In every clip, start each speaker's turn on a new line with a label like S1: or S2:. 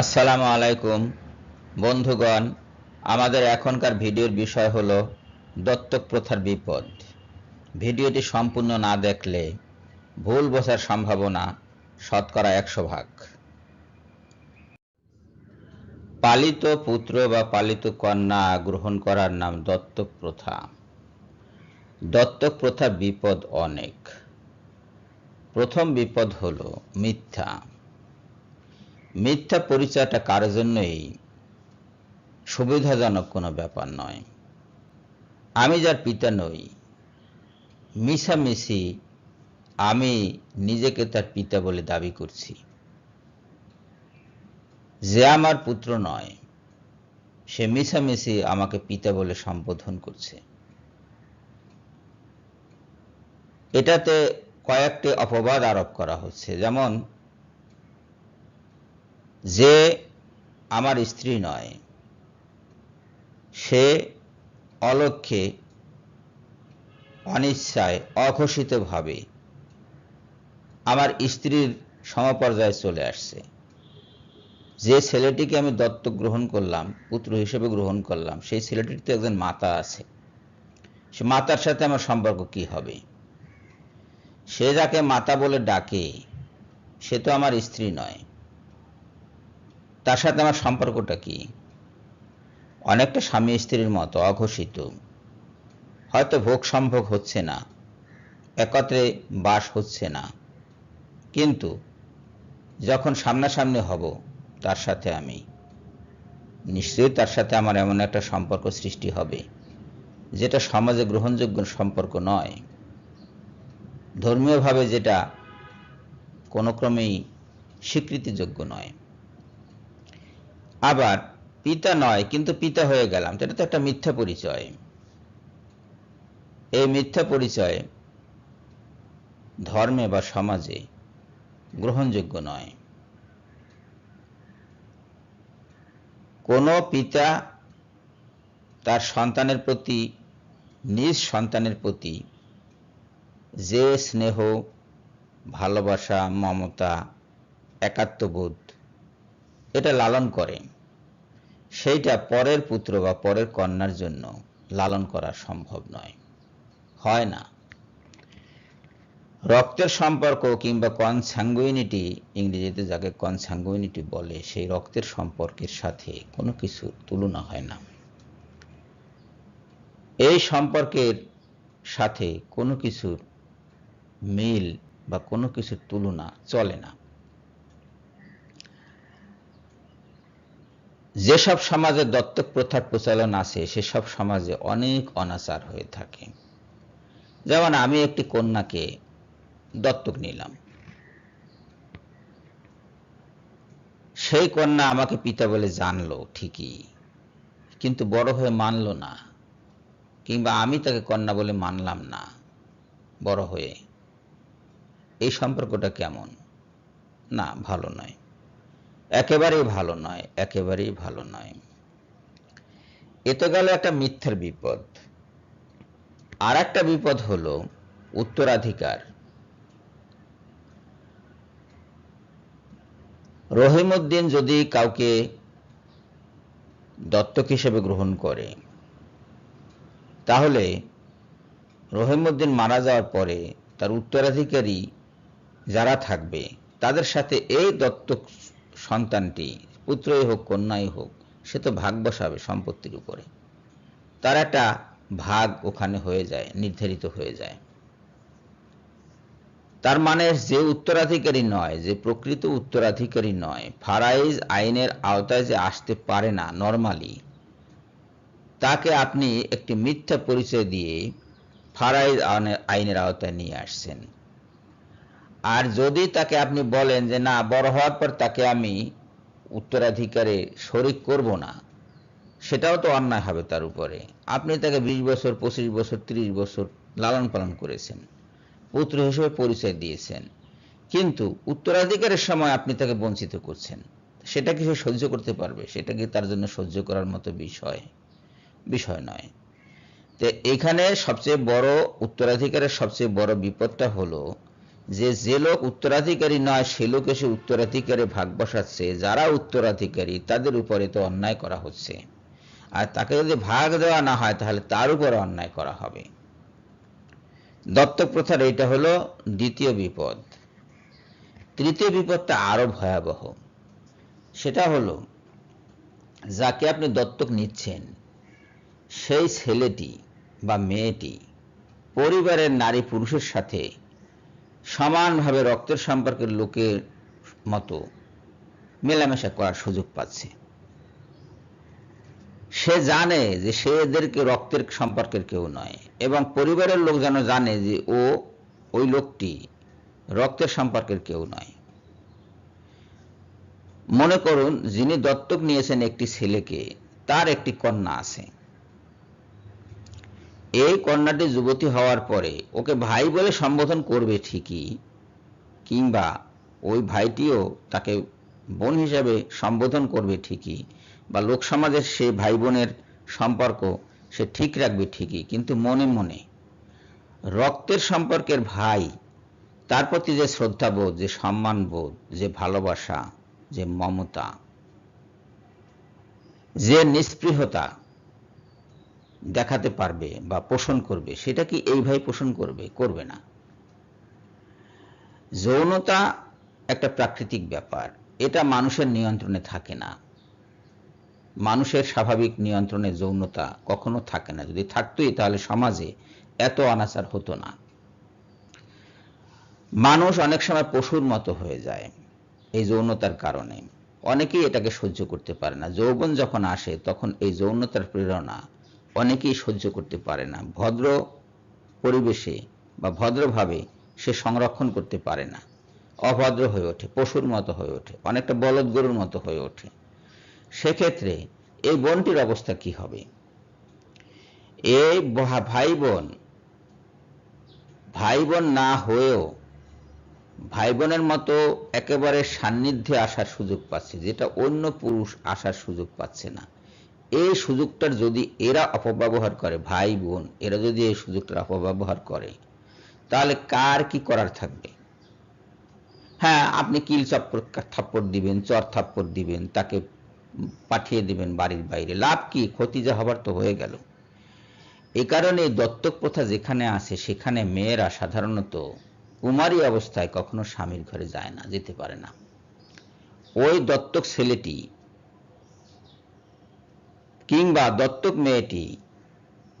S1: আসসালামু আলাইকুম। বন্ধুগণ, আমাদের এখনকার ভিডিওর বিষয় হলো দত্তক প্রথার বিপদ। ভিডিওটি সম্পূর্ণ না দেখলে ভুল বোঝার সম্ভাবনা শতকরা একশো ভাগ। পালিত পুত্র বা পালিত কন্যা গ্রহণ করার নাম দত্তক প্রথা। দত্তক প্রথার বিপদ অনেক। প্রথম বিপদ হলো মিথ্যা। মিথ্যা পরিচয়টা কারোর জন্যই সুবিধাজনক কোনো ব্যাপার নয়। আমি যার পিতা নই। মিশামিশি আমি নিজেকে তার পিতা বলে দাবি করছি। যে আমার পুত্র নয়, সে মিশামিশি আমাকে পিতা বলে সম্বোধন করছে। এটাতে কয়েকটি অপবাদ আরোপ করা হচ্ছে। যেমন যে আমার স্ত্রী নয়, সে অলক্ষ্যে, অনিচ্ছায়, অঘোষিতভাবে আমার স্ত্রীর সমপর্যায়ে চলে আসছে। যে ছেলেটিকে আমি দত্তক গ্রহণ করলাম, পুত্র হিসেবে গ্রহণ করলাম, সেই ছেলেটির তো একজন মাতা আছে। সে মাতার সাথে আমার সম্পর্ক কি হবে? সে যাকে মাতা বলে ডাকে, সে তো আমার স্ত্রী নয়। তার সাথে আমার সম্পর্কটা কি? অনেকটা স্বামী স্ত্রীর মতো, অঘোষিত। হয়তো ভোগ সম্ভোগ হচ্ছে না, একত্রে বাস হচ্ছে না। কিন্তু যখন সামনাসামনি হব তার সাথে আমি, নিশ্চয়ই তার সাথে আমার এমন একটা সম্পর্ক সৃষ্টি হবে, যেটা সমাজে গ্রহণযোগ্য সম্পর্ক নয়। ধর্মীয়ভাবে যেটা কোনো ক্রমেই স্বীকৃতিযোগ্য নয়। আবার পিতা নয়, কিন্তু পিতা হয়ে গেলাম। এটা তো একটা মিথ্যা পরিচয়। এই মিথ্যা পরিচয় ধর্মে বা সমাজে গ্রহণযোগ্য নয়। কোনো পিতা তার সন্তানের প্রতি, নিজ সন্তানের প্রতি যে স্নেহ, ভালোবাসা, মমতা, একাত্মবোধ এটা লালন করে। সেইটা পরের পুত্র বা পরের কন্যার জন্য লালন করা সম্ভব নয়। হয় না। রক্তের সম্পর্ক কিংবা কনসাঙ্গুইনিটি, ইংরেজিতে যাকে কনসাঙ্গুইনিটি বলে, সেই রক্তের সম্পর্কের সাথে কোনো কিছু তুলনা হয় না। এই সম্পর্কের সাথে কোনো কিছুর মিল বা কোনো কিছুর তুলনা চলে না। যেসব সমাজে দত্তক প্রথার প্রচলন আছে, সেসব সমাজে অনেক অনাচার হয়ে থাকে। যেমন আমি একটি কন্যাকে দত্তক নিলাম। সেই কন্যা আমাকে পিতা বলে জানলো, ঠিকই, কিন্তু বড় হয়ে মানল না, কিংবা আমি তাকে কন্যা বলে মানলাম না, বড় হয়ে। এই সম্পর্কটা কেমন? না, ভালো নয়। একেবারেই ভালো নয়, একেবারেই ভালো নয়। এ তো গেল একটা মিথ্যার বিপদ। আর একটা বিপদ হলো উত্তরাধিকার। রহিমউদ্দিন যদি কাউকে দত্তক হিসেবে গ্রহণ করে, তাহলে রহিমউদ্দিন মারা যাওয়ার পরে তার উত্তরাধিকারী যারা থাকবে, তাদের সাথে এই দত্তক সন্তানটি, পুত্রই হোক, কন্যাই হোক, সে তো ভাগ বসাবে সম্পত্তির উপরে। তার একটা ভাগ ওখানে হয়ে যায়, নির্ধারিত হয়ে যায়। তার মানে যে উত্তরাধিকারী নয়, যে প্রকৃত উত্তরাধিকারী নয়, ফারাইজ আইনের আওতায় যে আসতে পারে না নর্মালি তাকে আপনি একটি মিথ্যা পরিচয় দিয়ে ফারাইজ আইনের আওতায় নিয়ে আসছেন। আর যদি তাকে আপনি বলেন যে না, বড় হওয়ার পর তাকে আমি উত্তরাধিকারে শরিক করব না, সেটাও তো অন্যায় হবে তার উপরে। আপনি তাকে বিশ বছর, পঁচিশ বছর, ত্রিশ বছর লালন পালন করেছেন, পুত্র হিসেবে পরিচয় দিয়েছেন, কিন্তু উত্তরাধিকারের সময় আপনি তাকে বঞ্চিত করছেন, সেটা কি সে সহ্য করতে পারবে? সেটা কি তার জন্য সহ্য করার মতো বিষয়? বিষয় নয়। তো এখানে সবচেয়ে বড়, উত্তরাধিকারের সবচেয়ে বড় বিপদটা হলো যে যে লোক উত্তরাধিকারী নয়, সে লোক এসে উত্তরাধিকারে ভাগ বসাচ্ছে। যারা উত্তরাধিকারী, তাদের উপরে তো অন্যায় করা হচ্ছে। আর তাকে যদি ভাগ দেওয়া না হয়, তাহলে তার উপরে অন্যায় করা হবে। দত্তক প্রথার এইটা হলো দ্বিতীয় বিপদ। তৃতীয় বিপদটা আরও ভয়াবহ। সেটা হলো, যাকে আপনি দত্তক নিচ্ছেন, সেই ছেলেটি বা মেয়েটি পরিবারের নারী পুরুষের সাথে সমানভাবে রক্তের সম্পর্কের লোকের মতো মেলামেশা করার সুযোগ পাচ্ছে। সে জানে যে সে এদেরকে রক্তের সম্পর্কের কেউ নয় এবং পরিবারের লোক যেন জানে যে ও ওই লোকটি রক্তের সম্পর্কের কেউ নয়। মনে করুন, যিনি দত্তক নিয়েছেন একটি ছেলেকে, তার একটি কন্যা আছে। এই কন্যাটি যুবতী হওয়ার পরে ওকে ভাই বলে সম্বোধন করবে ঠিকই, কিংবা ওই ভাইটিও তাকে বোন হিসাবে সম্বোধন করবে ঠিকই, বা লোক সমাজের সে ভাই বোনের সম্পর্ক সে ঠিক রাখবে ঠিকই, কিন্তু মনে মনে। রক্তের সম্পর্কের ভাই, তার প্রতি যে শ্রদ্ধাবোধ, যে সম্মানবোধ, যে ভালোবাসা, যে মমতা, যে নিস্পৃহতা দেখাতে পারবে বা পোষণ করবে, সেটা কি এইভাবে পোষণ করবে? করবে না। যৌনতা একটা প্রাকৃতিক ব্যাপার। এটা মানুষের নিয়ন্ত্রণে থাকে না। মানুষের স্বাভাবিক নিয়ন্ত্রণে যৌনতা কখনো থাকে না। যদি থাকতোই তাহলে সমাজে এত অনাচার হতো না। মানুষ অনেক সময় পশুর মতো হয়ে যায় এই যৌনতার কারণে। অনেকেই এটাকে সহ্য করতে পারে না। যৌবন যখন আসে তখন এই যৌনতার প্রেরণা অনেকেই সহ্য করতে পারে না। ভদ্র পরিবেশে বা ভদ্রভাবে সে সংরক্ষণ করতে পারে না। অভদ্র হয়ে ওঠে, পশুর মতো হয়ে ওঠে, অনেকটা বলদ গরুর মতো হয়ে ওঠে। সেক্ষেত্রে এই বোনটির অবস্থা কি হবে? এই ভাই বোন ভাই বোন না হয়েও ভাই বোনের মতো একেবারে সান্নিধ্যে আসার সুযোগ পাচ্ছে, যেটা অন্য পুরুষ আসার সুযোগ পাচ্ছে না। এই সুযোগটার যদি এরা অপব্যবহার করে, ভাই বোন, এরা যদি এই সুযোগটার অপব্যবহার করে, তাহলে কার কি করার থাকবে? হ্যাঁ আপনি কিল চপ্পর, থাপ্পড় দিবেন, চর থাপ্পড় দিবেন, তাকে পাঠিয়ে দিবেন বাড়ির বাইরে। লাভ কি? ক্ষতি যা হবার তো হয়ে গেল। এ কারণে দত্তক প্রথা যেখানে আছে, সেখানে মেয়েরা সাধারণত কুমারী অবস্থায় কখনো স্বামীর ঘরে যায় না, যেতে পারে না। ওই দত্তক ছেলেটি কিংবা দত্তক মেয়েটি।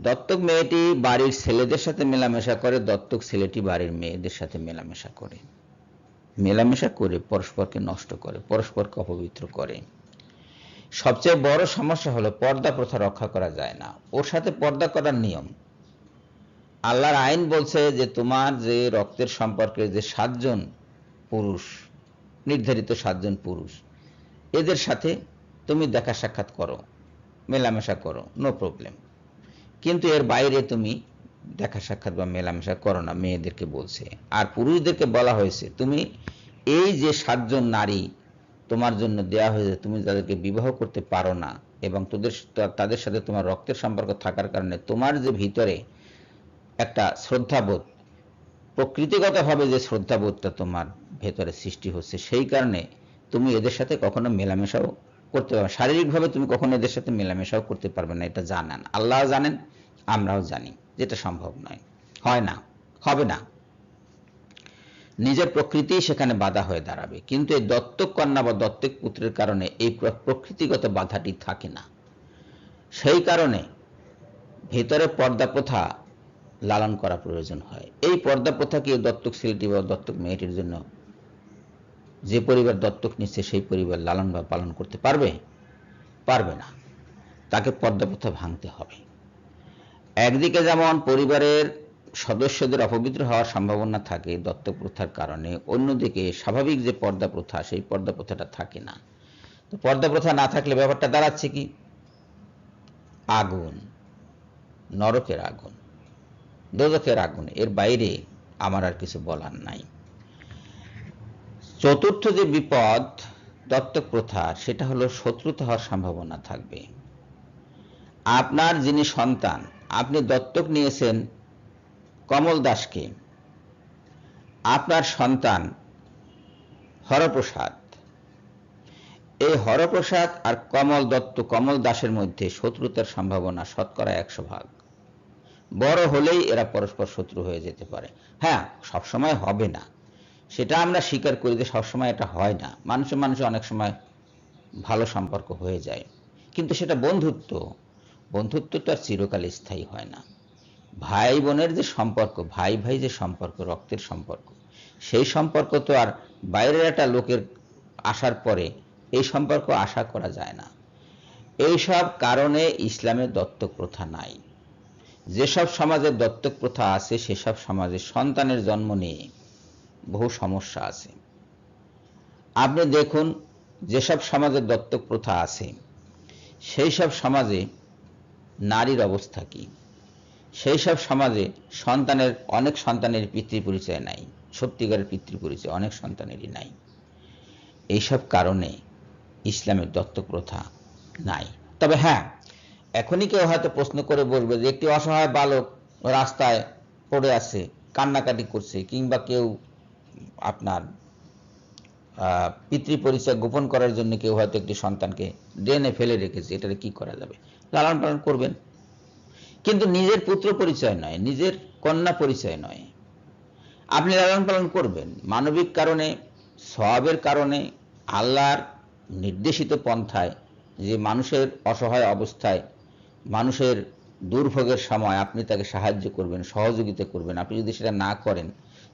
S1: দত্তক মেয়েটি বাড়ির ছেলেদের সাথে মেলামেশা করে, দত্তক ছেলেটি বাড়ির মেয়েদের সাথে মেলামেশা করে। মেলামেশা করে, পরস্পরকে নষ্ট করে, পরস্পরকে অপবিত্র করে। সবচেয়ে বড় সমস্যা হলো পর্দা প্রথা রক্ষা করা যায় না। ওর সাথে পর্দা করার নিয়ম। আল্লাহর আইন বলছে যে তোমার যে রক্তের সম্পর্কে যে সাতজন পুরুষ, নির্ধারিত সাতজন পুরুষ, এদের সাথে তুমি দেখা সাক্ষাৎ করো। মেলামেশা করো নো প্রবলেম কিন্তু এর বাইরে তুমি দেখা সাক্ষাৎ বা মেলামেশা করো না, মেয়েদেরকে বলছে। আর পুরুষদেরকে বলা হয়েছে, তুমি এই যে সাতজন নারী তোমার জন্য দেয়া হয়েছে, তুমি তাদেরকে বিবাহ করতে পারো না, এবং তোদের তাদের সাথে তোমার রক্তের সম্পর্ক থাকার কারণে তোমার যে ভিতরে একটা শ্রদ্ধাবোধ, প্রকৃতিগতভাবে যে শ্রদ্ধাবোধটা তোমার ভেতরে সৃষ্টি হচ্ছে, সেই কারণে তুমি এদের সাথে কখনো মেলামেশাও করতে পারবে শারীরিকভাবে তুমি কখনো এদের সাথে মেলামেশাও করতে পারবে না, এটা জানেন। আল্লাহ জানেন, আমরাও জানি, যেটা সম্ভব নয়। হয় না, হবে না। নিজের প্রকৃতি সেখানে বাধা হয়ে দাঁড়াবে। কিন্তু এই দত্তক কন্যা বা দত্তক পুত্রের কারণে এই প্রকৃতিগত বাধাটি থাকে না। সেই কারণে ভেতরে পর্দা প্রথা লালন করা প্রয়োজন হয়। এই পর্দা প্রথা কি দত্তক ছেলেটি বা দত্তক মেয়েটির জন্য যে পরিবার দত্তক নিচ্ছে সেই পরিবার লালন বা পালন করতে পারবে? পারবে না। তাকে পর্দা প্রথা ভাঙতে হবে। একদিকে যেমন পরিবারের সদস্যদের অপবিত্র হওয়ার সম্ভাবনা থাকে দত্তক প্রথার কারণে, অন্যদিকে স্বাভাবিক যে পর্দা প্রথা, সেই পর্দা প্রথাটা থাকে না। তো পর্দা প্রথা না থাকলে ব্যাপারটা দাঁড়াচ্ছে কি? আগুন। নরকের আগুন। দোজকের আগুন। এর বাইরে আমার আর কিছু বলার নাই। চতুর্থ যে বিপদ, দত্তক প্রথা, সেটা হলো শত্রুতা হওয়ার সম্ভাবনা থাকবে। আপনার যিনি সন্তান, আপনি দত্তক নিয়েছেন কমল দাসকে। আপনার সন্তান হরপ্রসাদ। এই হরপ্রসাদ আর কমল দত্ত, কমল দাসের মধ্যে শত্রুতার সম্ভাবনা শতকরা একশো ভাগ। বড় হলেই এরা পরস্পর শত্রু হয়ে যেতে পারে। হ্যাঁ সবসময় হবে না। সেটা আমরা স্বীকার করি যে সবসময় এটা হয় না। মানুষের মানুষে অনেক সময় ভালো সম্পর্ক হয়ে যায়। কিন্তু সেটা বন্ধুত্ব বন্ধুত্ব তো আর চিরকাল স্থায়ী হয় না। ভাই বোনের যে সম্পর্ক, ভাই ভাই যে সম্পর্ক, রক্তের সম্পর্ক, সেই সম্পর্ক তো আর বাইরের একটা লোকের আসার পরে এই সম্পর্ক আশা করা যায় না। এইসব কারণে ইসলামের দত্তক প্রথা নাই। যেসব সমাজের দত্তক প্রথা আছে, সেসব সমাজে সন্তানের জন্ম নিয়ে বহু সমস্যা আছে। আপনি দেখুন, যেসব সমাজে দত্তক প্রথা আছে সেই সব সমাজে নারীর অবস্থা কী? সেই সব সমাজে সন্তানের, অনেক সন্তানের পিতৃ পরিচয় নাই, সত্যিকারের পিতৃ পরিচয় অনেক সন্তানেরই নাই। এইসব কারণে ইসলামের দত্তক প্রথা নাই। তবে হ্যাঁ এখনই কেউ হয়তো প্রশ্ন করে বলবে যে একটি অসহায় বালক রাস্তায় পড়ে আছে, কান্নাকাটি করছে, কিংবা কেউ আপনার পিতৃ পরিচয় গোপন করার জন্য কেউ হয়তো একটি সন্তানকে ড্রেনে ফেলে রেখেছে এটাকে কি করা যাবে? লালন পালন করবেন। কিন্তু নিজের পুত্র পরিচয় নয়, নিজের কন্যা পরিচয় নয়। আপনি লালন পালন করবেন। মানবিক কারণে, সবের কারণে, আল্লাহর নির্দেশিত পন্থায়, যে মানুষের অসহায় অবস্থায়, মানুষের দুর্ভোগের সময় আপনি তাকে সাহায্য করবেন, সহযোগিতা করবেন। আপনি যদি সেটা না করেন,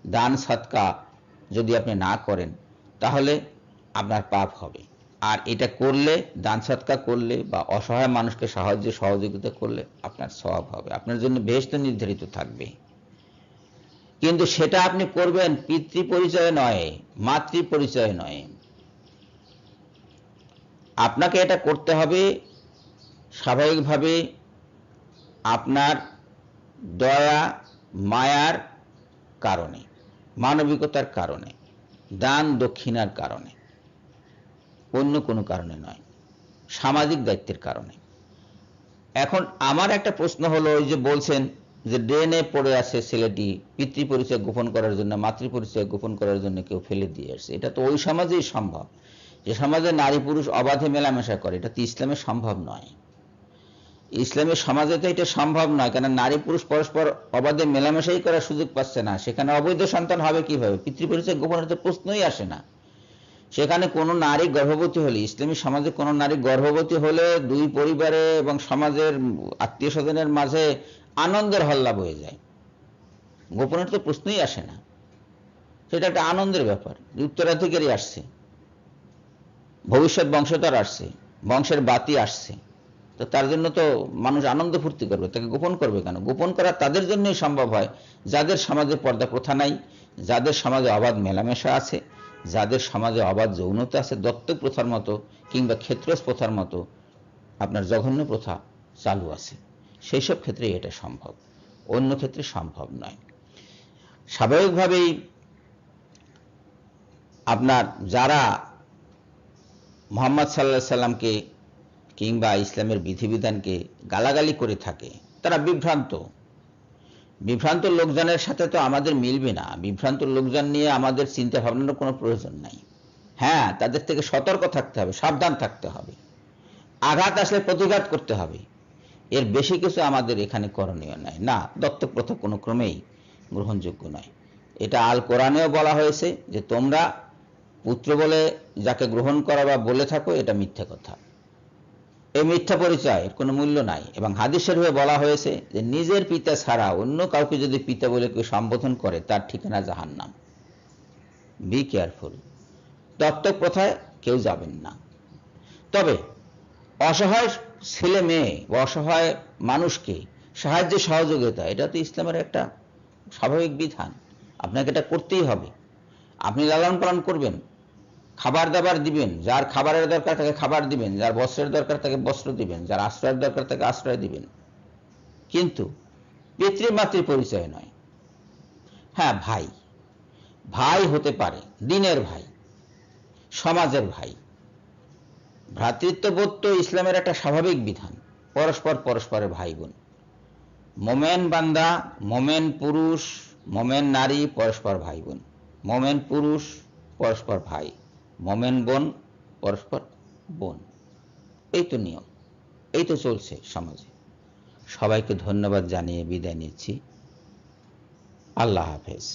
S1: দান, সৎকা যদি আপনি না করেন, তাহলে আপনার পাপ হবে। আর এটা করলে, দান সৎকা করলে বা অসহায় মানুষকে সাহায্য, সহযোগিতা করলে আপনার স্বভাব হবে। আপনার জন্য বেহস্ত নির্ধারিত থাকবে। কিন্তু সেটা আপনি করবেন পিতৃ পরিচয় নয় মাতৃ পরিচয় নয়। আপনাকে এটা করতে হবে স্বাভাবিকভাবে আপনার দয়া, মায়ার কারণে। মানবিকতার কারণে, দান দক্ষিণার কারণে, অন্য কোনো কারণে নয়, সামাজিক দায়িত্বের কারণে। এখন আমার একটা প্রশ্ন হলো, ওই যে বলছেন যে ড্রেনে পড়ে আছে ছেলেটি পিতৃ পরিচয় গোপন করার জন্য মাতৃ পরিচয় গোপন করার জন্য কেউ ফেলে দিয়ে আসছে। এটা তো ওই সমাজেই সম্ভব। যে সমাজে নারী পুরুষ অবাধে মেলামেশা করে, এটা তো ইসলামের সম্ভব নয়। ইসলামের সমাজে তো এটা সম্ভব নয় কারণ নারী পুরুষ পরস্পর অবাধে মেলামেশাই করার সুযোগ পাচ্ছে না। সেখানে অবৈধ সন্তান হবে কীভাবে? পিতৃ পরিচয় গোপনের তো প্রশ্নই আসে না। সেখানে কোনো নারী গর্ভবতী হলে, ইসলামী সমাজে কোনো নারী গর্ভবতী হলে দুই পরিবারে এবং সমাজের আত্মীয় স্বজনের মাঝে আনন্দের হল্লা বয়ে যায়। গোপনের তো প্রশ্নই আসে না। সেটা একটা আনন্দের ব্যাপার উত্তরাধিকারী আসছে, ভবিষ্যৎ বংশধর আসছে, বংশের বাতি আসছে। তো তার জন্য তো মানুষ আনন্দ ফুর্তি করবে। তাকে গোপন করবে কেন? গোপন করা তাদের জন্যই সম্ভব হয়। যাদের সমাজে পর্দা প্রথা নাই, যাদের সমাজে অবাধ মেলামেশা আছে, যাদের সমাজে অবাধ যৌনতা আছে দত্তক প্রথার মতো কিংবা ক্ষেত্রস প্রথার মতো আপনার জঘন্য প্রথা চালু আছে। সেই সব ক্ষেত্রে এটা সম্ভব। অন্য ক্ষেত্রে সম্ভব নয়। স্বাভাবিকভাবেই আপনার যারা মোহাম্মদ সাল্লাহ সাল্লামকে কিংবা ইসলামের বিধিবিধানকে গালাগালি করে থাকে। তারা বিভ্রান্ত। বিভ্রান্ত লোকজনের সাথে তো আমাদের মিলবে না। বিভ্রান্ত লোকজন নিয়ে আমাদের চিন্তা ভাবনার কোনো প্রয়োজন নাই। হ্যাঁ তাদের থেকে সতর্ক থাকতে হবে, সাবধান থাকতে হবে। আঘাত আসলে প্রতিঘাত করতে হবে। এর বেশি কিছু আমাদের এখানে করণীয় নয় না দত্তক প্রথা কোনো ক্রমেই গ্রহণযোগ্য নয়। এটা আল কোরআনেও বলা হয়েছে যে তোমরা পুত্র বলে যাকে গ্রহণ করা বা বলে থাকো, এটা মিথ্যা কথা। এই মিথ্যা পরিচয় এর কোনো মূল্য নাই। এবং হাদিসের হয়ে বলা হয়েছে যে, নিজের পিতা ছাড়া অন্য কাউকে যদি পিতা বলে কেউ সম্বোধন করে, তার ঠিকানা জাহান নাম বি কেয়ারফুল দত্তক প্রথায় কেউ যাবেন না। তবে, অসহায় ছেলে মেয়ে বা অসহায় মানুষকে সাহায্য সহযোগিতা, এটা তো ইসলামের একটা স্বাভাবিক বিধান। আপনাকে এটা করতেই হবে। আপনি লালন পালন করবেন। খাবার দাবার দিবেন, যার খাবারের দরকার তাকে খাবার দিবেন, যার বস্ত্রের দরকার তাকে বস্ত্র দিবেন, যার আশ্রয়ের দরকার তাকে আশ্রয় দিবেন। কিন্তু পিতৃমাতৃ পরিচয় নয়। হ্যাঁ ভাই। ভাই হতে পারে, দিনের ভাই, সমাজের ভাই। ভ্রাতৃত্ববোধ তো ইসলামের একটা স্বাভাবিক বিধান, পরস্পর পরস্পরের ভাই বোন মোমেন বান্দা, মোমেন পুরুষ, মোমেন নারী, পরস্পর ভাই বোন মোমেন পুরুষ, পরস্পর ভাই। মোমেন বোন, পরস্পর বোন। এই তো নিয়ম, এই তো চলছে সমাজে। সবাইকে ধন্যবাদ জানিয়ে বিদায় নিচ্ছি। আল্লাহ হাফেজ।